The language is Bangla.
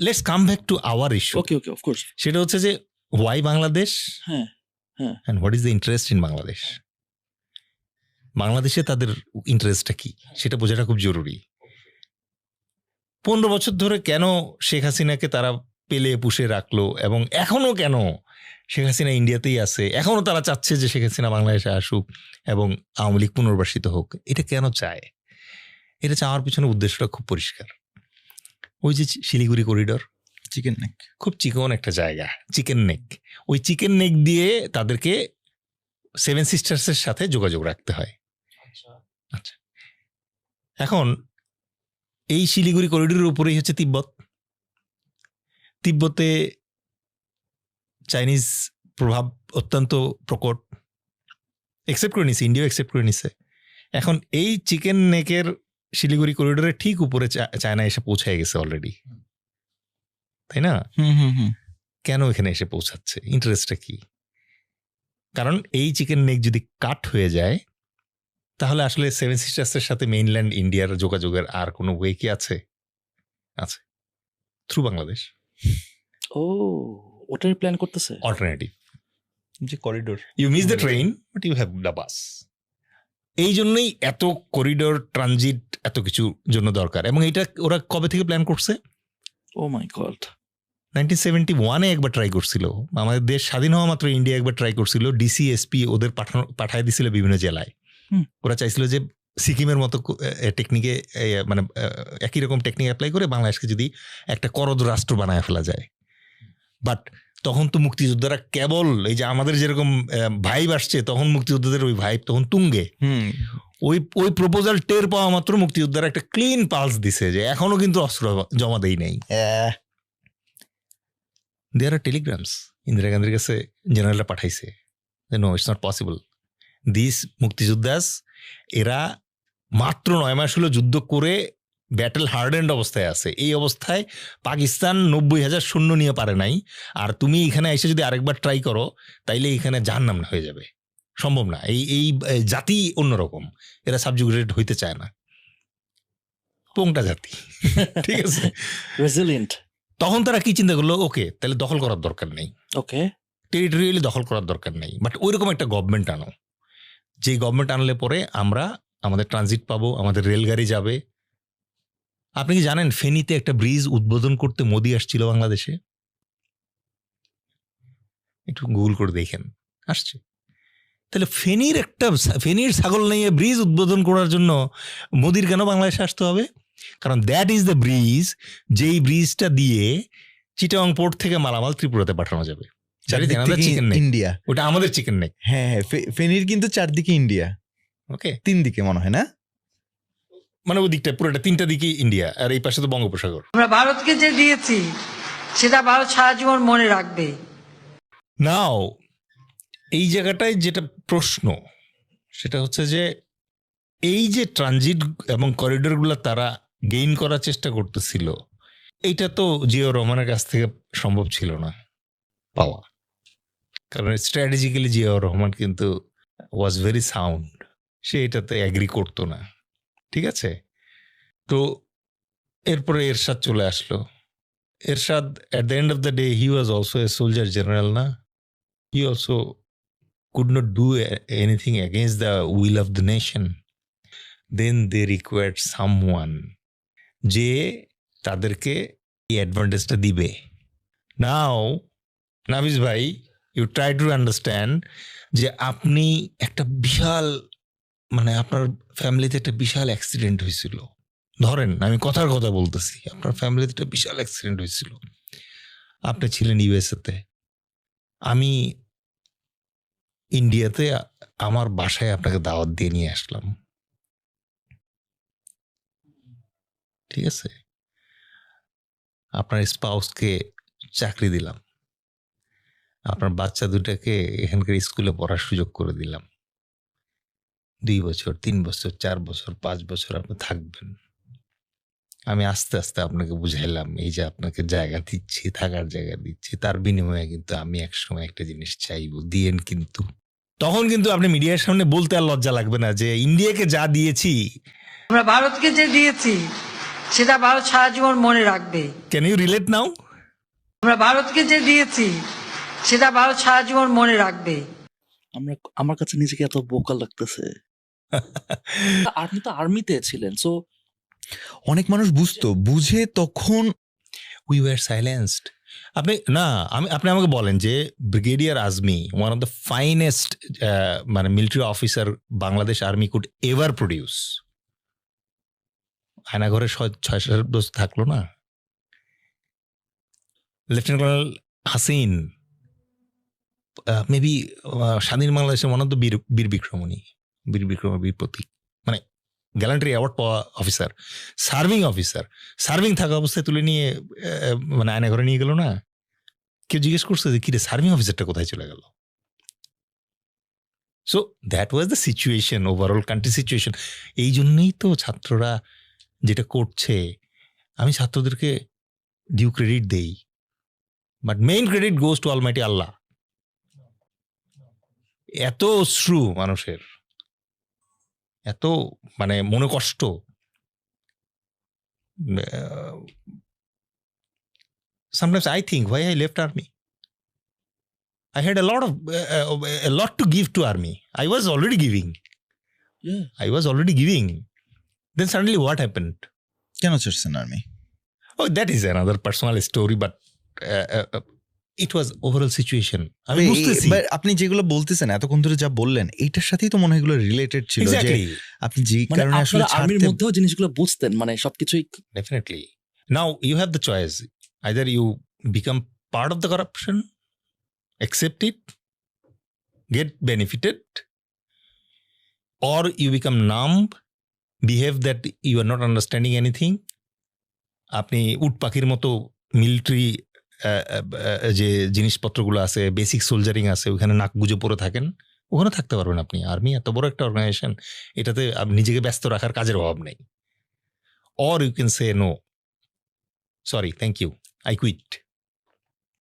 Let's come back to our issue okay okay of course সেটা হচ্ছে যে ওয়াই বাংলাদেশ হ্যাঁ হ্যাঁ। And what is the interest in Bangladesh বাংলাদেশে তাদের ইন্টারেস্টটা কি? সেটা বোঝাটা খুব জরুরি। পনেরো বছর ধরে কেন শেখ হাসিনাকে তারা পেলে পুষে রাখল এবং এখনও কেন শেখ হাসিনা ইন্ডিয়াতেই আছে? এখনও তারা চাচ্ছে যে শেখ হাসিনা বাংলাদেশে আসুক এবং আওয়ামী লীগ পুনর্বাসিত হোক। এটা কেন চায়? এটা চাওয়ার পিছনে উদ্দেশ্যটা খুব পরিষ্কার। ওই যে শিলিগুড়ি করিডোর চিকেন নেক খুব চিকন একটা জায়গা চিকেন নেক ওই চিকেন নেক দিয়ে তাদেরকে সেভেন সিস্টার্সের সাথে যোগাযোগ রাখতে হয়। আচ্ছা। এখন এই শিলিগুড়ি করিডোরের উপরেই হচ্ছে তিব্বত। তিব্বতে চাইনিজ প্রভাব অত্যন্ত প্রকট। একসেপ্ট করে নিছে ইন্ডিয়াও একসেপ্ট করে নিছে। এখন এই চিকেন নেকের শিলিগুড়ি করিডোরের ঠিক উপরে চা- চায়না এসে পৌঁছে গেছে অলরেডি তাই না? হুম হুম হুম। কেন এখানে এসে পৌঁছাচ্ছে? ইন্টারেস্টটা কি? কারণ এই চিকেন নেক যদি কাট হয়ে যায় তাহলে আসলে সেভেন সিস্টার্সের সাথে মেইনল্যান্ড ইন্ডিয়ার যোগাযোগের আর কোনো ওয়ে কি আছে? আছে। থ্রু বাংলাদেশ ও ওটার প্ল্যান করতেছে? অল্টারনেটিভ যে corridor you miss the train but you have the bus এই জন্যই এত করিডোর ট্রানজিট এত কিছু জন্য দরকার। এবং এটা ওরা কবে থেকে প্ল্যান করছে? Oh my god nineteen seventy ওয়ানে একবার ট্রাই করছিল। আমাদের দেশ স্বাধীন হওয়া মাত্র ইন্ডিয়া একবার ট্রাই করছিল। ডিসি এসপি ওদের পাঠানো পাঠায় দিছিল বিভিন্ন জেলায়। ওরা চাইছিল যে সিকিমের মতো টেকনিকে মানে একই রকম টেকনিক অ্যাপ্লাই করে বাংলাদেশকে যদি একটা করদ রাষ্ট্র বানায় ফেলা যায়। বাট তখন তো মুক্তিযোদ্ধারা কেবল এই যে আমাদের যেরকম ভাইব আসছে তখন মুক্তিযোদ্ধাদের ওই ভাইব তখন তুঙ্গে। ওই ওই প্রপোজাল টের পাওয়া মাত্র মুক্তিযোদ্ধারা একটা ক্লিন পালস দিছে যে এখনও কিন্তু অস্ত্র জমা দেই নাই। দেয়ার আর টেলিগ্রামস ইন্দিরা গান্ধীর কাছে জেনারেলরা পাঠাইছে no it's not possible this মুক্তিযোদ্ধাস এরা মাত্র নয় মাস হলো যুদ্ধ করে ব্যাটেল হার্ডেন্ড অবস্থায় আছে। এই অবস্থায় পাকিস্তান নব্বই হাজার শূন্য নিয়ে পারে নাই। আর তুমি এখানে এসে যদি আরেকবার ট্রাই করো তাইলে এখানে জাহান্নাম হয়ে যাবে। সম্ভব না। এই এই জাতি অন্যরকম। এরা সাবজুগেটেড হইতে চায় না। পোংটা জাতি। ঠিক আছে? রেজিলিয়েন্ট তখন তারা কি চিন্তা করল? ওকে তাহলে দখল করার দরকার নেই। ওকে। টেরিটোরিয়ালি দখল করার দরকার নেই। বাট ওইরকম একটা গভর্নমেন্ট আনো। যেই গভর্নমেন্ট আনলে পরে আমরা আমাদের ট্রানজিট পাবো আমাদের রেলগাড়ি যাবে আপনি কি জানেন ফেনীতে একটা ব্রিজ উদ্বোধন করতে মোদি আসছিল বাংলাদেশে? একটু গুগল করে দেখেন। আসছে। তাহলে ফেনীর একটা ফেনীর ছাগল নিয়ে ব্রিজ উদ্বোধন করার জন্য মোদির কেন বাংলাদেশে আসতে হবে? কারণ দ্যাট ইজ দ্য ব্রিজ যেই ব্রিজটা দিয়ে চিটাং পোর্ট থেকে মালামাল ত্রিপুরাতে পাঠানো যাবে। চারিদিক থেকে ইন্ডিয়া ওটা আমাদের চিকেন নেক হ্যাঁ হ্যাঁ ফেনীর কিন্তু চারদিকে ইন্ডিয়া ওকে তিন দিকে মনে হয় না? মানে ওই দিকটা পুরোটা তিনটা দিকে ইন্ডিয়া আর এই পাশে তো বঙ্গোপসাগর। আমরা ভারতকে যে দিয়েছি সেটা ভারত সারা জীবন মনে রাখবে। নাও এই জায়গাটায় যেটা প্রশ্ন সেটা হচ্ছে যে এই যে ট্রানজিট এবং করিডোরগুলো তারা গেইন করার চেষ্টা করতেছিল এইটা তো জিও রহমানের কাছ থেকে সম্ভব ছিল না পাওয়া। কারণ স্ট্র্যাটেজিক্যালি জিয়াউর রহমান কিন্তু ওয়াজ ভেরি সাউন্ড সে এটাতে অ্যাগ্রি করতো না। ঠিক আছে? তো এরপরে এরশাদ চলে আসলো। Ershad at the end of the day he was also a soldier general না? He also could not do anything against the will of the nation then they required someone যে তাদেরকে এই অ্যাডভান্টেজটা দিবে। নাও নাবিজ ভাই ইউ ট্রাই টু আন্ডারস্ট্যান্ড যে আপনি একটা বিশাল মানে আপনার ফ্যামিলিতে একটা বিশাল অ্যাক্সিডেন্ট হয়েছিল। ধরেন, আমি কথার কথা বলতেছি, আপনার ফ্যামিলিতে একটা বিশাল অ্যাক্সিডেন্ট হয়েছিল। আপনি ছিলেন ইউএসএতে আমি ইন্ডিয়াতে আমার বাসায় আপনাকে দাওয়াত দিয়ে নিয়ে আসলাম। ঠিক আছে? আপনার স্পাউসকে চাকরি দিলাম। আপনার বাচ্চা দুটাকে এখানকার স্কুলে পড়ার সুযোগ করে দিলাম। দুই বছর তিন বছর চার বছর পাঁচ বছর আপনি থাকবেন। আমি আস্তে আস্তে আপনাকে বুঝাইলাম এই যে আপনাকে জায়গা দিচ্ছি থাকার জায়গা দিচ্ছি তার বিনিময়ে কিন্তু আমি একসময় একটা জিনিস চাইব দিয়েন কিন্তু। তখন কিন্তু আপনি মিডিয়ার সামনে বলতে আর লজ্জা লাগবে না যে ইন্ডিয়াকে যা দিয়েছি আমরা ভারতকে যে দিয়েছি সেটা ভারত সারা জীবন মনে রাখবে। ক্যান ইউ রিলেট নাও আমরা ভারতকে যে দিয়েছি সেটা ভারত সারা জীবন মনে রাখবে। আমরা আমার কাছে নিজেকে এত বোকা লাগতেছে। আপনি তো আর্মিতে ছিলেন সো অনেক মানুষ বুঝতো, বুঝে তখন উই ওয়ার সাইলেন্সড আপনি, না, আমি, আপনি আমাকে বলেন যে brigadier Azmi one of the finest মানে military officer Bangladesh army could ever produce আয়নাঘরে ছয় সাত বছর থাকল না? লেফটেন্যান্ট কর্নেল হাসিন মেবি স্বাধীন বাংলাদেশের ওয়ান অফ দ্য বীর বীর বিক্রমণী। বীর বিক্রম বীর প্রতীক মানে গ্যালান্টারি অ্যাওয়ার্ড পাওয়া অফিসার, সার্ভিং অফিসার, সার্ভিং থাকা অবস্থায় তুলে নিয়ে মানে আয়না ঘরে নিয়ে গেল না? কেউ জিজ্ঞেস করছে যে, কিরে, সার্ভিং অফিসারটা কোথায় চলে গেল? So that was the situation overall country situation এই জন্যই তো ছাত্ররা যেটা করছে, আমি ছাত্রদেরকে ডিউ ক্রেডিট দেই। But main credit goes to almighty Allah এত অশ্রু মানুষের। এত মানে মনে কষ্ট uh, sometimes I think why I left army. I had a lot of uh, uh, a lot to give to army. I was already giving. yeah. I was already giving. Then suddenly what happened? কেন ছাড়ছেন army Oh, that is another personal story, but uh, uh, it was overall situation আপনি যেগুলো বলতেছেন এতক্ষণ ধরে যা বললেন এটার সাথেই তো মনে হয় রিলেটেড ছিল আপনি যে মানে কারণে আসলে জিনিসগুলো বুঝতেন মানে সবকিছুই definitely now you have the choice either you become part of the corruption accept it get benefited or you become numb behave that you are not understanding anything আপনি উট পাখির মতো মিলিটারি যে জিনিসপত্রগুলো আছে বেসিক সোলজারিং আছে, ওখানে নাক গুজে পড়ে থাকেন ওখানে থাকতে পারবেন আপনি। আর্মি এত বড় একটা অর্গানাইজেশন এটাতে নিজেকে ব্যস্ত রাখার কাজের অভাব নেই। Or you can say no sorry thank you I quit.